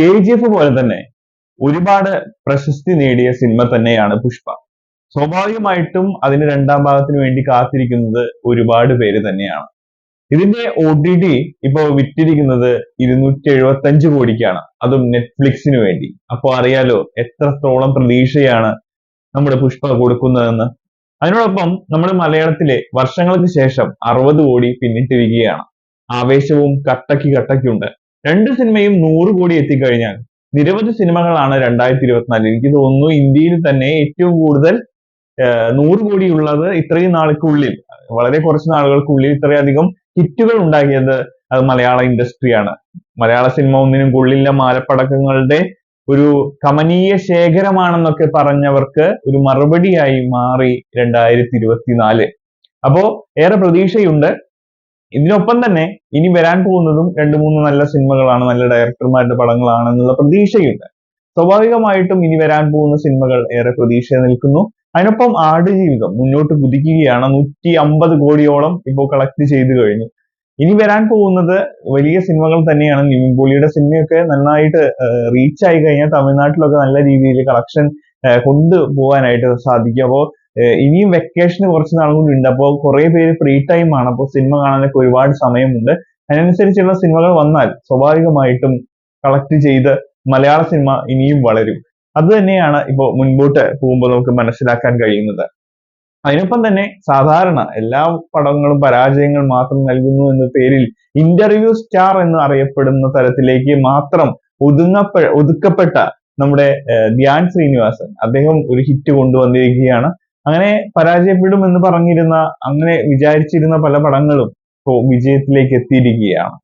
K G F പോലെ തന്നെ ഒരുപാട് പ്രശസ്തി നേടിയ സിനിമ തന്നെയാണ് പുഷ്പ. സ്വാഭാവികമായിട്ടും അതിന്റെ രണ്ടാം ഭാഗത്തിന് വേണ്ടി കാത്തിരിക്കുന്നത് ഒരുപാട് പേര് തന്നെയാണ്. ഇതിന്റെ ഒ ടി ടി ഇപ്പോൾ വിറ്റിരിക്കുന്നത് ഇരുന്നൂറ്റി എഴുപത്തി അഞ്ച് കോടിക്കാണ്. അതും നെറ്റ്ഫ്ലിക്സിന് വേണ്ടി. അപ്പൊ അറിയാലോ എത്രത്തോളം പ്രതീക്ഷയാണ് നമ്മുടെ പുഷ്പ കൊടുക്കുന്നതെന്ന്. അതിനോടൊപ്പം നമ്മുടെ മലയാളത്തിലെ വർഷങ്ങൾക്ക് ശേഷം അറുപത് കോടി പിന്നിട്ടിരിക്കുകയാണ്. ആവേശവും കട്ടക്ക് കട്ടക്കുണ്ട് രണ്ട് സിനിമയും നൂറ് കോടി എത്തിക്കഴിഞ്ഞാൽ നിരവധി സിനിമകളാണ് രണ്ടായിരത്തി ഇരുപത്തിനാലിൽ എനിക്ക് തോന്നുന്നു ഇന്ത്യയിൽ തന്നെ ഏറ്റവും കൂടുതൽ നൂറ് കോടി ഉള്ളത് ഇത്രയും നാൾക്കുള്ളിൽ വളരെ കുറച്ച് നാളുകൾക്കുള്ളിൽ ഇത്രയധികം ഹിറ്റുകൾ ഉണ്ടാക്കിയത് അത് മലയാള ഇൻഡസ്ട്രിയാണ്. മലയാള സിനിമ ഒന്നിനും കൊള്ളില്ല. മാലപ്പടക്കങ്ങളുടെ ഒരു കമനീയ ശേഖരമാണെന്നൊക്കെ പറഞ്ഞവർക്ക് ഒരു മറുപടിയായി മാറി രണ്ടായിരത്തി ഇരുപത്തിനാല് അപ്പോ ഏറെ പ്രതീക്ഷയുണ്ട്. ഇതിനൊപ്പം തന്നെ ഇനി വരാൻ പോകുന്നതും രണ്ട് മൂന്ന് നല്ല സിനിമകളാണ് നല്ല ഡയറക്ടർമാരുടെ പടങ്ങളാണ് എന്നുള്ള പ്രതീക്ഷയുണ്ട്. സ്വാഭാവികമായിട്ടും ഇനി വരാൻ പോകുന്ന സിനിമകൾ ഏറെ പ്രതീക്ഷ നിൽക്കുന്നു. അതിനൊപ്പം ആടുജീവിതം മുന്നോട്ട് കുതിക്കുകയാണ്. നൂറ്റി അമ്പത് കോടിയോളം ഇപ്പോൾ കളക്ട് ചെയ്തു കഴിഞ്ഞു. ഇനി വരാൻ പോകുന്നത് വലിയ സിനിമകൾ തന്നെയാണ്. നിവിൻ പോളിയുടെ സിനിമയൊക്കെ നന്നായിട്ട് റീച്ച് ആയി കഴിഞ്ഞാൽ തമിഴ്നാട്ടിലൊക്കെ നല്ല രീതിയിൽ കളക്ഷൻ കൊണ്ടുപോകാനായിട്ട് സാധിക്കും. അപ്പോൾ ഇനിയും വെക്കേഷന് കുറച്ച് നാളും കൂടി ഉണ്ട്. അപ്പോൾ കുറെ പേര് ഫ്രീ ടൈം ആണ്. അപ്പോൾ സിനിമ കാണാനൊക്കെ ഒരുപാട് സമയമുണ്ട്. അതിനനുസരിച്ചുള്ള സിനിമകൾ വന്നാൽ സ്വാഭാവികമായിട്ടും കളക്ട് ചെയ്ത് മലയാള സിനിമ ഇനിയും വളരും. അത് തന്നെയാണ് ഇപ്പോൾ മുൻപോട്ട് പോകുമ്പോൾ നമുക്ക് മനസ്സിലാക്കാൻ കഴിയുന്നത്. അതിനൊപ്പം തന്നെ സാധാരണ എല്ലാ പടങ്ങളും പരാജയങ്ങൾ മാത്രം നൽകുന്നു എന്ന പേരിൽ ഇന്റർവ്യൂ സ്റ്റാർ എന്ന് അറിയപ്പെടുന്ന തരത്തിലേക്ക് മാത്രം ഒതുങ്ങപ്പെ ഒതുക്കപ്പെട്ട നമ്മുടെ ധ്യാൻ ശ്രീനിവാസൻ അദ്ദേഹം ഒരു ഹിറ്റ് കൊണ്ടുവന്നിരിക്കുകയാണ്. അങ്ങനെ പരാജയപ്പെടും എന്ന് പറഞ്ഞിരുന്ന അങ്ങനെ വിചാരിച്ചിരുന്ന പല പടങ്ങളും ഇപ്പോൾ വിജയത്തിലേക്ക് എത്തിയിരിക്കുകയാണ്.